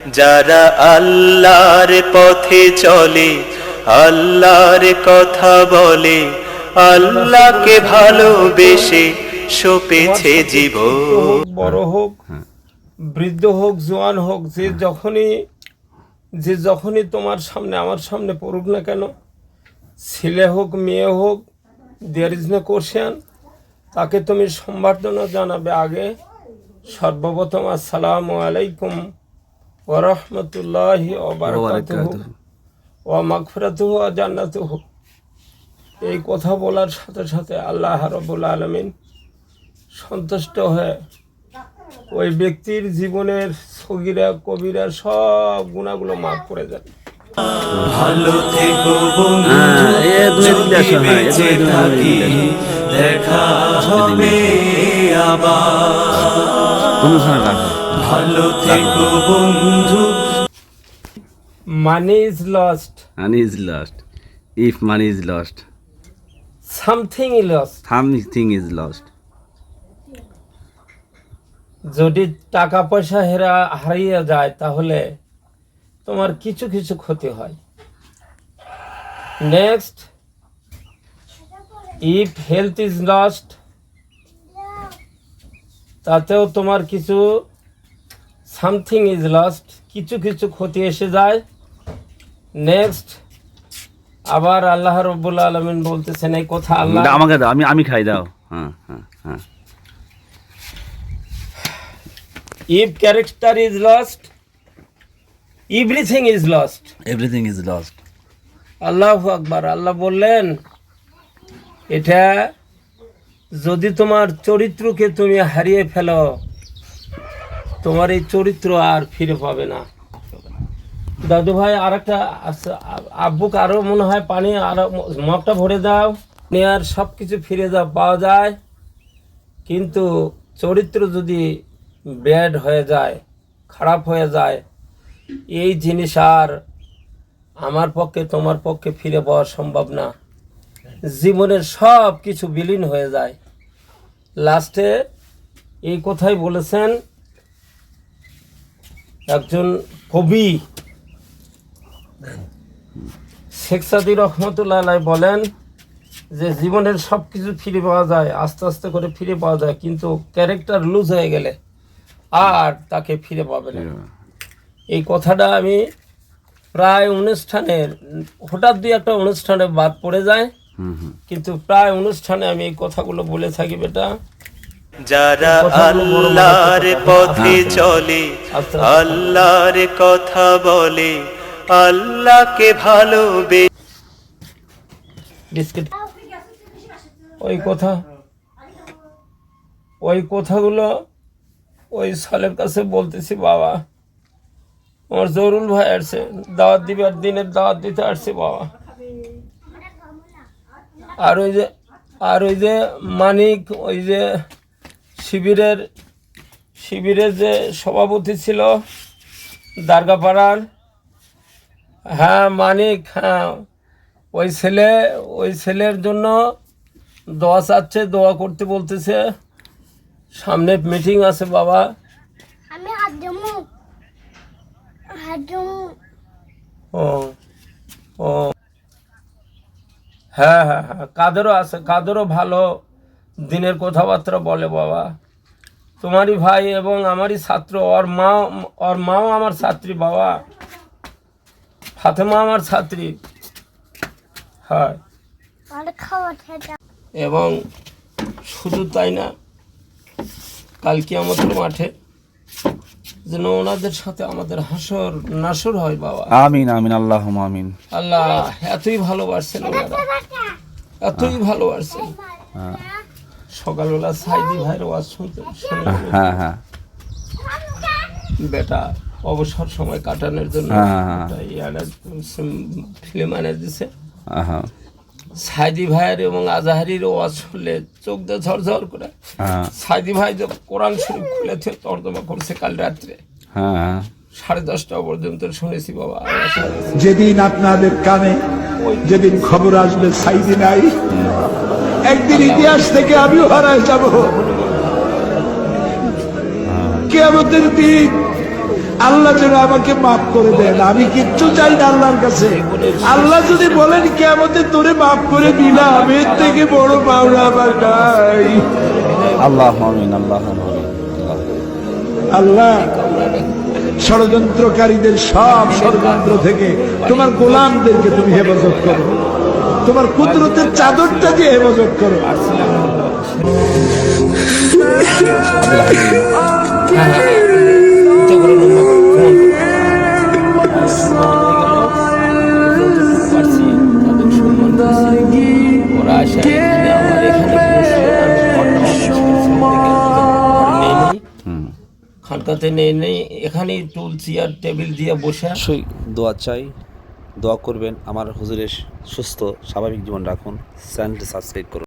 যারা আল্লাহর পথে চলে আল্লাহর কথা বলে আল্লাহকে ভালোবেসে সপেছে হোক বড় হোক বৃদ্ধ হোক জোয়ান হোক যে যখনই যে যখনই তোমার সামনে আমার সামনে পড়ুক না কেন ছেলে হোক মেয়ে হোক দেয়ার ইজ নো কোশ্চেন তাকে তুমি সম্বর্ধনা জানাবে আগে। সর্বপ্রথম আসসালামু আলাইকুম। ওরহমতুল্লাহ ও মাগফিরাতুহু ও জান্নাতুহু। এই কথা বলার সাথে সাথে আল্লাহ রবুল আলমিন সন্তুষ্ট হয়ে ওই ব্যক্তির জীবনের সগিরা কবিরা সব গুণাগুলো মাফ করে দেন। ভালো থেকো হ্যাঁ। দেখা হবে আবার। ভালো থেকো বন্ধু। Money is lost money is lost if money is lost something is lost something is lost যদি টাকা পয়সা হেরা হারিয়ে যায় তাহলে তোমার কিছু কিছু ক্ষতি হয়। Next if health is lost তাতেও তোমার কিছু সামথিং ইজ লস্ট কিছু কিছু ক্ষতি এসে যায়। নেক্সট আবার আল্লাহ রব্বুল আলমিন বলতেছেন এই কথা আল্লাহ আমাকে দাও আমি আমি খাই দাও। হ্যাঁ হ্যাঁ হ্যাঁ। If character is lost everything is lost. Everything is lost আল্লাহ আকবার আল্লাহ বললেন এটা যদি তোমার চরিত্রকে তুমি হারিয়ে ফেলো তোমার এই চরিত্র আর ফিরে পাবে না। দাদু ভাই আর একটা আব্বুকে আরও মনে হয় পানি আরও মগটা ভরে দাও। নিয়ে আর সব কিছু ফিরে যাও পাওয়া যায়। কিন্তু চরিত্র যদি ব্যাড হয়ে যায়, খারাপ হয়ে যায়, এই জিনিস আর আমার পক্ষে, তোমার পক্ষে ফিরে পাওয়া সম্ভব না। জীবনের সব কিছু বিলীন হয়ে যায়। লাস্টে এই কথাই বলেছেন একজন কবি শেখ সাদি রহমতুল্লাহ বলেন যে জীবনের সব কিছু ফিরে পাওয়া যায় আস্তে আস্তে করে ফিরে পাওয়া যায় কিন্তু ক্যারেক্টার লুজ হয়ে গেলে আর তাকে ফিরে পাবে না। এই কথাটা আমি প্রায় অনুষ্ঠানের হঠাৎ দুই একটা অনুষ্ঠানে বাদ পড়ে যায় কিন্তু প্রায় অনুষ্ঠানে আমি এই কথাগুলো বলে থাকি বেটা। যারা আল্লাহর। পথে চলে আস্তে আস্তে। আল্লাহর কথা বলে আল্লাহকে ভালোবে বিস্কিট ওই কথা ওই কথাগুলো ওই সালের কাছে বলতেছি বাবা আমার জরুল ভাই আসছে দাওয়াত দিবার দিনের দাওয়াত দিতে আসছে বাবা আর ওই যে আর ওই যে মানিক ওই যে শিবিরের শিবিরের যে সভাপতি ছিল দারগাপাড়ার হ্যাঁ মানিক হ্যাঁ ওই ছেলে ওই ছেলের জন্য দোয়া চাচ্ছে দোয়া করতে বলতেছে। সামনে মিটিং আছে বাবা। আমি ও ও। হ্যাঁ হ্যাঁ হ্যাঁ কাদেরও আছে কাদেরও ভালো। দিনের কথাবার্তা বলে বাবা। তোমারই ভাই এবং আমারই ছাত্র ওর মা ওর মাও আমার ছাত্রী বাবা। ফাতেমা আমার ছাত্রী। হয়। আর এবং শুধু তাই না কালকে আমাদের মাঠে যেন ওনাদের সাথে আমাদের হাসর নাসর হয় বাবা। আমিন আমিন আল্লাহ আমিন। আল্লাহ এতই ভালোবাসছেন ওনারা। এতই ভালোবাসছেন। হ্যাঁ। সকালবেলা সাইদি ভাইয়ের ওয়াজ শুনতে শুনে হ্যাঁ হ্যাঁ। বেটা অবসর সময় কাটানোর জন্য হ্যাঁ, হ্যাঁ। একটা ইয়ারা ফিল্ম এনে দিছে। হ্যাঁ সাইদি ভাইয়ের এবং আজাহারির ওয়াজ শুনলে চোখ দিয়ে ঝরঝর করে। হ্যাঁ। সাইদি ভাই যে কোরআন শরীফ খুলেছে তর্জমা করছে কাল রাত্রে। হ্যাঁ সাড়ে দশটা পর্যন্ত শুনেছি বাবা যেদিন আপনাদের কানে যেদিন খবর আসবে সাইদি নাই। একদিন ইতিহাস থেকে আমিও হারায় যাব। কেমতের দিন আল্লাহ যেন আমাকে মাফ করে দেন। আমি কিচ্ছু চাই না আল্লাহর কাছে। আল্লাহ যদি বলেন কে আমাদের তোরে মাফ করে দিলাম এর থেকে বড় পাওনা আমার নাই। আল্লাহ আল্লাহ আল্লাহ ষড়যন্ত্রকারীদের সব ষড়যন্ত্র থেকে তোমার গোলামদেরকে তুমি হেফাজত করো। তোমার কুদরতের চাদরটা দিয়ে হেফাজত করো। ঘর নেই নেই। খানকাতে নেই নেই এখানেই টুল চেয়ার টেবিল দিয়ে বসে। দোয়া চাই। দোয়া করবেন আমার হুজুরের সুস্থ স্বাভাবিক জীবন রাখুন। চ্যানেলটি সাবস্ক্রাইব করুন।